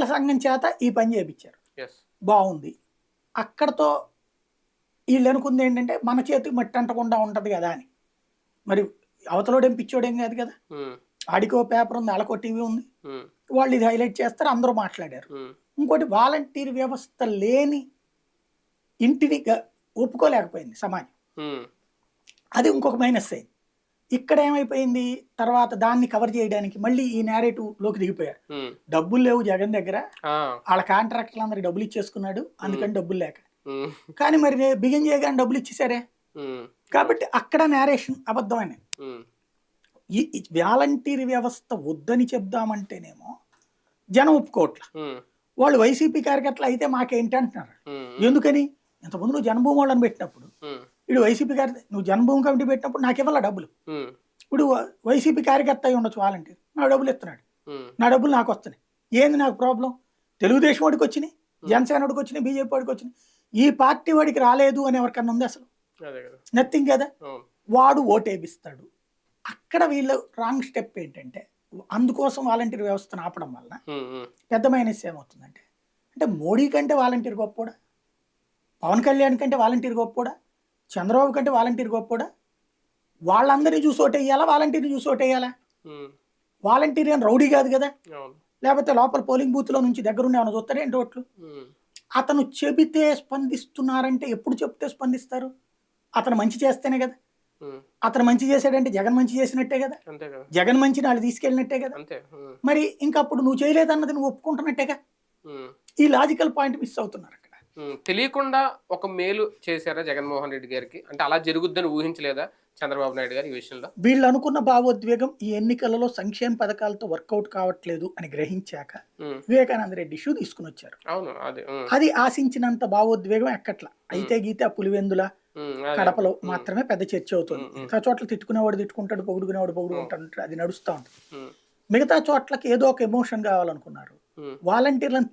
ఎన్నికల సంఘం చేత ఈ పని చేయించారు బాగుంది. అక్కడతో వీళ్ళు అనుకుంది ఏంటంటే మన చేతికి మట్టి అంటకుండా ఉంటుంది కదా అని. మరి అవతలోడేం పిచ్చోడేం కాదు కదా. ఆడికో పేపర్ ఉంది అలకో టీవీ ఉంది. వాళ్ళు ఇది హైలైట్ చేస్తారు అందరూ మాట్లాడారు. ఇంకోటి వాలంటీర్ వ్యవస్థ లేని ఇంటిని ఒప్పుకోలేకపోయింది సమాజం. అది ఇంకొక మైనస్ అయింది. ఇక్కడ ఏమైపోయింది? తర్వాత దాన్ని కవర్ చేయడానికి మళ్ళీ ఈ narrative లోకి దిగిపోయారు. డబ్బులు లేవు జగన్ దగ్గర. వాళ్ళ కాంట్రాక్టర్లు అందరికి డబ్బులు ఇచ్చేసుకున్నాడు. అందుకని డబ్బులు లేక. కానీ మరి బిగిన్ చేయగానే డబ్బులు ఇచ్చేసారే? కాబట్టి అక్కడ నేరేషన్ అబద్ధమైన ఈ ఈ వాలంటీర్ వ్యవస్థ వద్దని చెప్దామంటేనేమో జనం ఒప్పుకోవట్ల. వాళ్ళు వైసీపీ కార్యకర్తలు అయితే మాకేంటి అంటున్నారు ఎందుకని? ఇంతకుముందు నువ్వు జనభూమి వాళ్ళని పెట్టినప్పుడు ఇప్పుడు వైసీపీ కార్య నువ్వు జనభూమి కమిటీ పెట్టినప్పుడు నాకు ఇవ్వాల డబ్బులు? ఇప్పుడు వైసీపీ కార్యకర్త అయి ఉండొచ్చు వాలంటీర్. నా డబ్బులు ఇస్తున్నాడు. నా డబ్బులు నాకు వస్తున్నాయి. ఏంది నాకు ప్రాబ్లం? తెలుగుదేశం వాడికి వచ్చినాయి జనసేన వాడికి వచ్చినాయి బీజేపీ వాడికి వచ్చినాయి. ఈ పార్టీ వాడికి రాలేదు అని ఎవరికన్నా ఉంది అసలు? నథింగ్ కదా. వాడు ఓటేపిస్తాడు. అక్కడ వీళ్ళు రాంగ్ స్టెప్ ఏంటంటే అందుకోసం వాలంటీర్ వ్యవస్థను ఆపడం వలన పెద్ద మైనస్ ఏమవుతుందంటే అంటే మోడీ కంటే వాలంటీర్ గొప్పోడా పవన్ కళ్యాణ్ కంటే వాలంటీర్ గొప్పోడా చంద్రబాబు కంటే వాలంటీర్ గొప్పోడా వాళ్ళందరినీ చూసి ఓటేయాలా? వాలంటీర్ని చూసి ఓటేయాలా? వాలంటీర్ అని రౌడీ కాదు కదా? లేకపోతే లోపల పోలింగ్ బూత్లో నుంచి దగ్గరుండి ఏమైనా చూస్తాడే ఏంటి ఓట్లు? అతను చెబితే స్పందిస్తున్నారంటే ఎప్పుడు చెప్తే స్పందిస్తారు? అతను మంచి చేస్తేనే కదా. అతను మంచి చేశాడంటే జగన్ మంచి చేసినట్టే కదా. జగన్ మంచిని వాళ్ళు తీసుకెళ్ళినట్టే కదా. మరి ఇంకా అప్పుడు నువ్వు చేయలేదన్నది నువ్వు ఒప్పుకుంటున్నట్టేగా? ఈ లాజికల్ పాయింట్ మిస్ అవుతున్నారు. తెలియకుండా ఒక మేలు చేశారా జగన్మోహన్ రెడ్డి గారికి? అంటే అలా జరుగుద్దని ఊహించలేదా చంద్రబాబు నాయుడు గారు ఈ విషయంలో? వీళ్ళు అనుకున్న భావోద్వేగం ఈ ఎన్నికలలో సంక్షేమ పథకాలతో వర్కౌట్ కావట్లేదు అని గ్రహించాక వివేకానంద రెడ్డి ఇష్యూ తీసుకుని వచ్చారు అవును అదే అది ఆశించినంత భావోద్వేగం ఎక్కట్లా? అయితే గీతే ఆ పులివెందుల. కడపలో మాత్రమే పెద్ద చర్చ అవుతుంది. మిగతా చోట్ల తిట్టుకునేవాడు తిట్టుకుంటాడు పొగుడుకునేవాడు పొగుడుకుంటాడు అది నడుస్తూ ఉంటుంది మిగతా చోట్లకి ఏదో ఒక ఎమోషన్ కావాలనుకున్నారు. వాలంటీర్లను